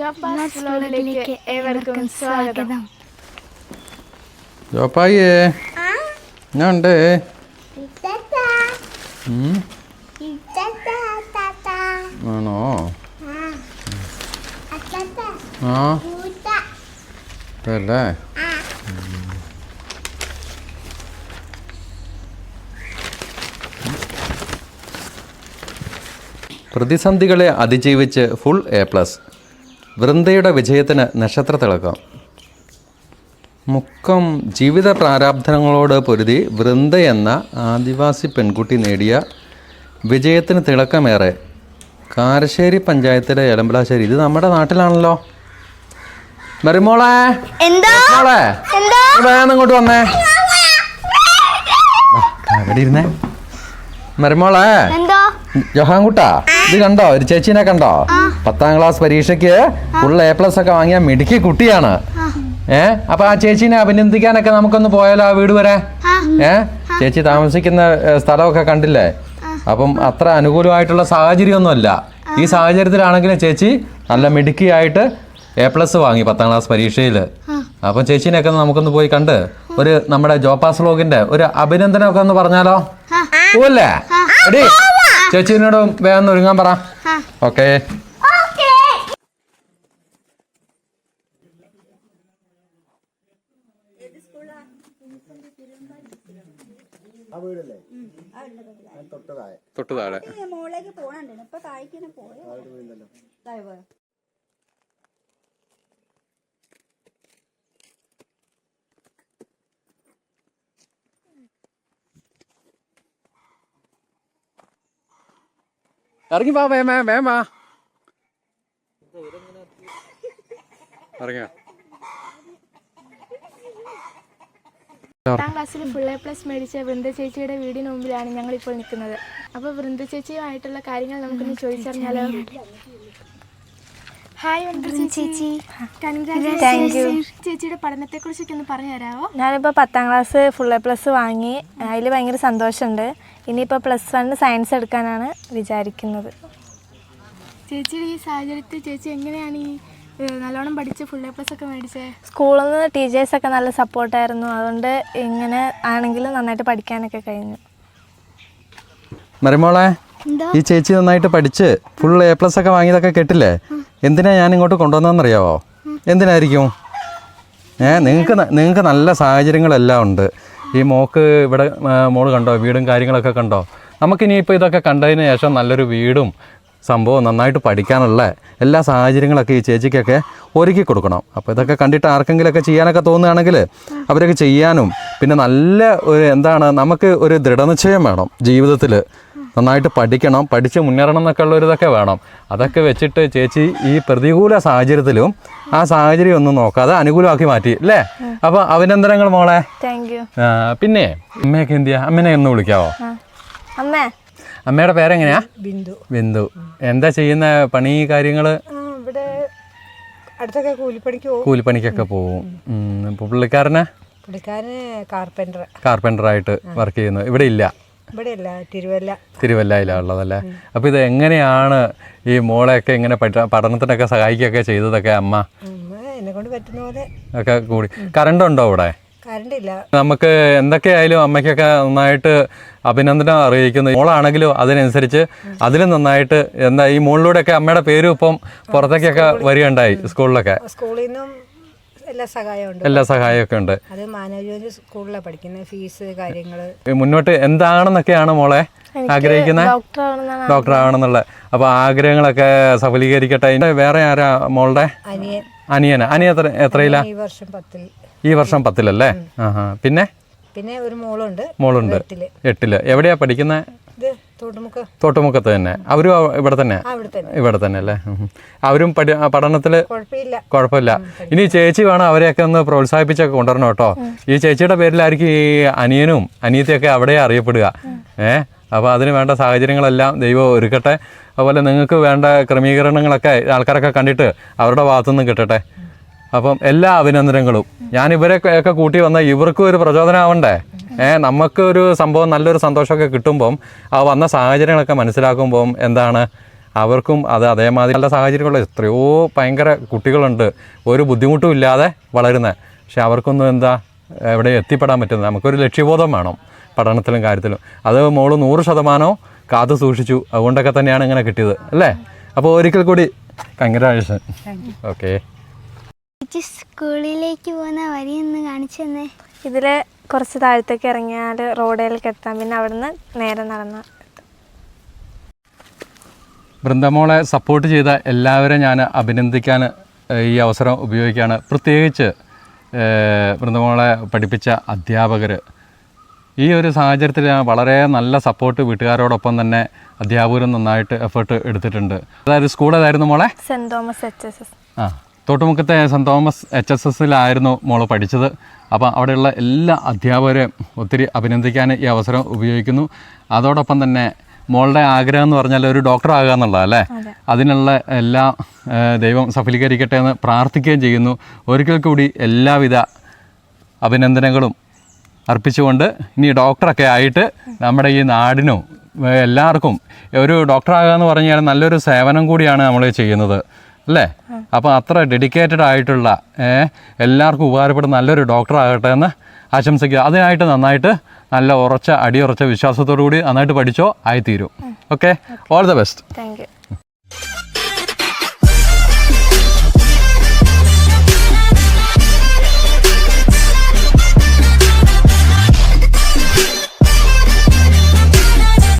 ജോപ്പാസ് വ്ലോഗിലേക്ക് ഏവർക്കും സ്വാഗതം. ജോപ്പായിയേ ഞാൻ ഉണ്ട് ഉം, ആണോ? ആ. പ്രതിസന്ധികളെ അതിജീവിച്ച് ഫുൾ എ പ്ലസ് വൃന്ദയുടെ വിജയത്തിന് നക്ഷത്ര തിളക്കം. മുക്കം ജീവിത പ്രാരാബ്ധങ്ങളോട് പൊരുതി വൃന്ദ എന്ന ആദിവാസി പെൺകുട്ടി നേടിയ വിജയത്തിന് തിളക്കമേറെ. കാരശ്ശേരി പഞ്ചായത്തിലെ എലമ്പലാശ്ശേരി ഇത് നമ്മുടെ നാട്ടിലാണല്ലോ. മരുമോളെ മോളെ. വേഗം ഇങ്ങോട്ട് വന്നേ. അവിടെ ഇരുന്നേ മരുമോളെ ജഹാൻകുട്ടാ? ഇത് കണ്ടോ? ഒരു ചേച്ചീനെ കണ്ടോ? പത്താം ക്ലാസ് പരീക്ഷയ്ക്ക് ഫുൾ എ പ്ലസ് ഒക്കെ വാങ്ങിയ മിടുക്കി കുട്ടിയാണ്. ഏ? അപ്പൊ ആ ചേച്ചീനെ അഭിനന്ദിക്കാനൊക്കെ നമുക്കൊന്ന് പോയാലോ ആ വീട് വരെ? ഏ? ചേച്ചി താമസിക്കുന്ന സ്ഥലമൊക്കെ കണ്ടില്ലേ? അപ്പം അത്ര അനുകൂലമായിട്ടുള്ള സാഹചര്യമൊന്നുമല്ല. ഈ സാഹചര്യത്തിലാണെങ്കിലും ചേച്ചി നല്ല മിടുക്കിയായിട്ട് എ പ്ലസ് വാങ്ങി പത്താം ക്ലാസ് പരീക്ഷയിൽ അപ്പം ചേച്ചീനെയൊക്കെ നമുക്കൊന്ന് പോയി കണ്ട് ഒരു നമ്മുടെ ജോപ്പാസ് ബ്ലോഗിന്റെ ഒരു അഭിനന്ദനമൊക്കെ ഒന്ന് പറഞ്ഞാലോ? പോവല്ലേ? ചേച്ചീനോട് വേഗം ഒരുങ്ങാൻ പറ ഓക്കെ. തൊട്ട് താഴെ മോളേക്ക് പോണുണ്ട് ഇപ്പൊ താഴേക്ക് പോയോ ഇറങ്ങി വാ വേമ വേമ ഇറങ്ങിയ? പത്താം ക്ലാസ്സിൽ ഫുൾ എ പ്ലസ് മേടിച്ച വൃന്ദ ചേച്ചിയുടെ വീടിന് മുമ്പിലാണ് ഞങ്ങൾ ഇപ്പോൾ നിൽക്കുന്നത്. അപ്പോൾ വൃന്ദ ചേച്ചിയുമായിട്ടുള്ള കാര്യങ്ങൾ നമുക്കൊന്ന് ചോദിച്ചറിഞ്ഞാലോ? ഹായ് ചേച്ചി കൺഗ്രാറ്റുലേഷൻസ് ചേച്ചിയുടെ പഠനത്തെക്കുറിച്ചൊക്കെ ഒന്ന് പറഞ്ഞു തരാമോ ഞാനിപ്പോൾ പത്താം ക്ലാസ് ഫുൾ എ പ്ലസ് വാങ്ങി. അതിൽ ഭയങ്കര സന്തോഷമുണ്ട്. ഇനിയിപ്പോൾ പ്ലസ് വണ്ണിന് സയൻസ് എടുക്കാനാണ് വിചാരിക്കുന്നത്. ചേച്ചിയുടെ ഈ സാഹചര്യത്തിൽ ചേച്ചി എങ്ങനെയാണ് ഈ നല്ലോണം പഠിച്ച് ഫുൾ എ പ്ലസ് ഒക്കെ മേടിച്ചേ? സ്കൂളിൽ നിന്ന് ടീച്ചേഴ്സ് ഒക്കെ നല്ല സപ്പോർട്ടായിരുന്നു അതുകൊണ്ട് ഇങ്ങനെ ആണെങ്കിലും നന്നായിട്ട് പഠിക്കാനൊക്കെ കഴിഞ്ഞു. മരുമോളെ ഈ ചേച്ചി നന്നായിട്ട് പഠിച്ച് ഫുൾ എ പ്ലസ് ഒക്കെ വാങ്ങിയതൊക്കെ കേട്ടില്ലേ? എന്തിനാ ഞാൻ ഇങ്ങോട്ട് കൊണ്ടുവന്നതെന്നറിയാവോ? എന്തിനായിരിക്കും? ഏ നിങ്ങൾക്ക് നിങ്ങൾക്ക് നല്ല സാഹചര്യങ്ങളെല്ലാം ഉണ്ട്. ഈ മോക്ക് ഇവിടെ മോൾ കണ്ടോ? വീടും കാര്യങ്ങളൊക്കെ കണ്ടോ? നമുക്കിനിയിപ്പോൾ ഇതൊക്കെ കണ്ടതിന് ശേഷം നല്ലൊരു വീടും സംഭവം നന്നായിട്ട് പഠിക്കാനുള്ള എല്ലാ സാഹചര്യങ്ങളൊക്കെ ഈ ചേച്ചിക്കൊക്കെ ഒരുക്കി കൊടുക്കണം. അപ്പോൾ ഇതൊക്കെ കണ്ടിട്ട് ആർക്കെങ്കിലുമൊക്കെ ചെയ്യാനൊക്കെ തോന്നുകയാണെങ്കിൽ അവരൊക്കെ ചെയ്യാനും. പിന്നെ നല്ല ഒരു എന്താണ് നമുക്ക് ഒരു ദൃഢനിശ്ചയം വേണം ജീവിതത്തിൽ നന്നായിട്ട് പഠിക്കണം പഠിച്ച് മുന്നേറണം എന്നൊക്കെ ഉള്ള ഒരു ഇതൊക്കെ വേണം. അതൊക്കെ വെച്ചിട്ട് ചേച്ചി ഈ പ്രതികൂല സാഹചര്യത്തിലും ആ സാഹചര്യം ഒന്നും നോക്കാതെ അനുകൂലമാക്കി മാറ്റി അല്ലേ? അപ്പോൾ അഭിനന്ദനങ്ങൾ മോളെ. പിന്നെ അമ്മയൊക്കെ എന്ത് ചെയ്യാ അമ്മനെ ഒന്ന് വിളിക്കാവോ? അമ്മേ. അമ്മയുടെ പേരെങ്ങനെയാ? ബിന്ദു. ബിന്ദു. എന്താ ചെയ്യുന്ന പണി കാര്യങ്ങൾ? ഇവിടെ അടുത്തൊക്കെ കൂലിപ്പണിക്ക് പോകും. കൂലിപ്പണിക്കൊക്കെ പോവും പുള്ളിക്കാരനെ കാർപെന്റർ പുള്ളിക്കാരന്? പുള്ളിക്കാരന് കാർപ്പന്റർ കാർപ്പന്ററായിട്ട് വർക്ക് ചെയ്യുന്നു. ഇവിടെ ഇല്ല. ഇവിടെയല്ല അപ്പൊ അപ്പോൾ ഇത് എങ്ങനെയാണ് ഈ മോളെയൊക്കെ ഇങ്ങനെ പഠ- പഠനത്തിനൊക്കെ സഹായിക്കുകയൊക്കെ ചെയ്തതൊക്കെ അമ്മ? ഒക്കെ കൂടി. കറണ്ട് ഉണ്ടോ ഇവിടെ നമുക്ക് എന്തൊക്കെയായാലും അമ്മയ്ക്കൊക്കെ നന്നായിട്ട് അഭിനന്ദനം അറിയിക്കുന്നു. മോളാണെങ്കിലും അതിനനുസരിച്ച് അതിലും നന്നായിട്ട് എന്താ ഈ മോളിലൂടെയൊക്കെ അമ്മയുടെ പേരും ഇപ്പം പുറത്തേക്കൊക്കെ വരികയുണ്ടായി സ്കൂളിലൊക്കെ. സ്കൂളിൽ നിന്നും എല്ലാ സഹായവും എല്ലാ സഹായമൊക്കെ ഉണ്ട് അത് മാനവജോലി സ്കൂളിലാണ് പഠിക്കുന്നത് ഫീസ് കാര്യങ്ങൾ മുന്നോട്ട് എന്താണെന്നൊക്കെയാണ് മോളെ ആഗ്രഹിക്കുന്നത് ഡോക്ടർ ആവണമെന്നുള്ള അപ്പോൾ ആഗ്രഹങ്ങളൊക്കെ സഫലീകരിക്കട്ടെ. അതിന്റെ വേറെ ആരാ മോളുടെ? അനിയൻ. അനിയന? അനിയ എത്രയിലാ? എത്രയില്ല ഈ വർഷം പത്തിൽ. ഈ വർഷം പത്തിലല്ലേ? ആഹാ. പിന്നെ? പിന്നെ ഒരു മോളുണ്ട്. മോളുണ്ട്. എട്ടിൽ. എവിടെയാ പഠിക്കുന്നത് തോട്ടുമുക്കത്ത് തന്നെ. അവരും ഇവിടെ തന്നെ? ഇവിടെ തന്നെ. അല്ലേ? അവരും പഠി പഠനത്തിൽ കുഴപ്പമില്ല. ഇനി ചേച്ചി വേണം അവരെയൊക്കെ ഒന്ന് പ്രോത്സാഹിപ്പിച്ചൊക്കെ കൊണ്ടുവരണം കേട്ടോ. ഈ ചേച്ചിയുടെ പേരിലായിരിക്കും ഈ അനിയനും അനിയത്തിയൊക്കെ അവിടെ അറിയപ്പെടുക. ഏ? അപ്പോൾ അതിന് വേണ്ട സാഹചര്യങ്ങളെല്ലാം ദൈവം ഒരുക്കട്ടെ. അതുപോലെ നിങ്ങൾക്ക് വേണ്ട ക്രമീകരണങ്ങളൊക്കെ ആൾക്കാരൊക്കെ കണ്ടിട്ട് അവരുടെ ഭാഗത്തുനിന്ന് കിട്ടട്ടെ. അപ്പം എല്ലാ അഭിനന്ദനങ്ങളും. ഞാൻ ഇവരെ ഒക്കെ കൂട്ടി വന്ന ഇവർക്കും ഒരു പ്രചോദനമാവണ്ടേ നമുക്ക് ഒരു സംഭവം നല്ലൊരു സന്തോഷമൊക്കെ കിട്ടുമ്പം ആ വന്ന സാഹചര്യങ്ങളൊക്കെ മനസ്സിലാക്കുമ്പം എന്താണ്? അവർക്കും അത് അതേമാതിരി നല്ല സാഹചര്യമുള്ള എത്രയോ ഭയങ്കര കുട്ടികളുണ്ട്. ഒരു ബുദ്ധിമുട്ടും ഇല്ലാതെ വളരുന്നത് പക്ഷെ അവർക്കൊന്നും എന്താ എവിടെ എത്തിപ്പെടാൻ പറ്റുന്നത്? നമുക്കൊരു ലക്ഷ്യബോധം വേണം പഠനത്തിലും കാര്യത്തിലും. അത് മോൾ നൂറ് ശതമാനവും കാത്തു സൂക്ഷിച്ചു. അതുകൊണ്ടൊക്കെ തന്നെയാണ് ഇങ്ങനെ കിട്ടിയത്. അല്ലേ? അപ്പോൾ ഒരിക്കൽ കൂടി കങ്കരാഴ്ച ഓക്കെ. സ്കൂളിലേക്ക് പോകുന്ന വരി ഒന്ന് കാണിച്ചു തന്നെ. ഇതിൽ കുറച്ച് താഴത്തേക്ക് ഇറങ്ങിയാൽ റോഡിലേക്ക് എത്താം. പിന്നെ അവിടുന്ന് നേരെ നടന്ന ബൃന്ദമോളെ സപ്പോർട്ട് ചെയ്ത എല്ലാവരെയും ഞാൻ അഭിനന്ദിക്കാൻ ഈ അവസരം ഉപയോഗിക്കുകയാണ്. പ്രത്യേകിച്ച് ബൃന്ദമോളെ പഠിപ്പിച്ച അധ്യാപകർ ഈ ഒരു സാഹചര്യത്തിൽ ഞാൻ വളരെ നല്ല സപ്പോർട്ട് വീട്ടുകാരോടൊപ്പം തന്നെ അധ്യാപകരും നന്നായിട്ട് എഫേർട്ട് എടുത്തിട്ടുണ്ട്. അതായത് സ്കൂൾ ഏതായിരുന്നു മോളെ? Saint Thomas H S S. ആ. തോട്ടുമുക്കത്തെ സെന്റ് തോമസ് എച്ച് എസ് എസിലായിരുന്നു മോൾ പഠിച്ചത്. അപ്പോൾ അവിടെയുള്ള എല്ലാ അധ്യാപകരെയും ഒത്തിരി അഭിനന്ദിക്കാൻ ഈ അവസരം ഉപയോഗിക്കുന്നു. അതോടൊപ്പം തന്നെ മോളുടെ ആഗ്രഹം എന്ന് പറഞ്ഞാൽ ഒരു ഡോക്ടർ ആകുക എന്നുള്ളതല്ലേ അതിനുള്ള എല്ലാ ദൈവം സഫലീകരിക്കട്ടെ എന്ന് പ്രാർത്ഥിക്കുകയും ചെയ്യുന്നു. ഒരിക്കൽ കൂടി എല്ലാവിധ അഭിനന്ദനങ്ങളും അർപ്പിച്ചുകൊണ്ട് ഇനി ഡോക്ടറൊക്കെ ആയിട്ട് നമ്മുടെ ഈ നാടിനും എല്ലാവർക്കും ഒരു ഡോക്ടറാകുക എന്ന് പറഞ്ഞാൽ നല്ലൊരു സേവനം കൂടിയാണ് നമ്മൾ ചെയ്യുന്നത്. അല്ലേ? അപ്പോൾ അത്ര ഡെഡിക്കേറ്റഡ് ആയിട്ടുള്ള എല്ലാവർക്കും ഉപകാരപ്പെടുന്ന നല്ലൊരു ഡോക്ടർ ആകട്ടെ എന്ന് ആശംസിക്കുക. അതിനായിട്ട് നന്നായിട്ട് നല്ല ഉറച്ച അടിയുറച്ച വിശ്വാസത്തോടു കൂടി നന്നായിട്ട് പഠിച്ചോ ആയിത്തീരും. Okay all the best thank you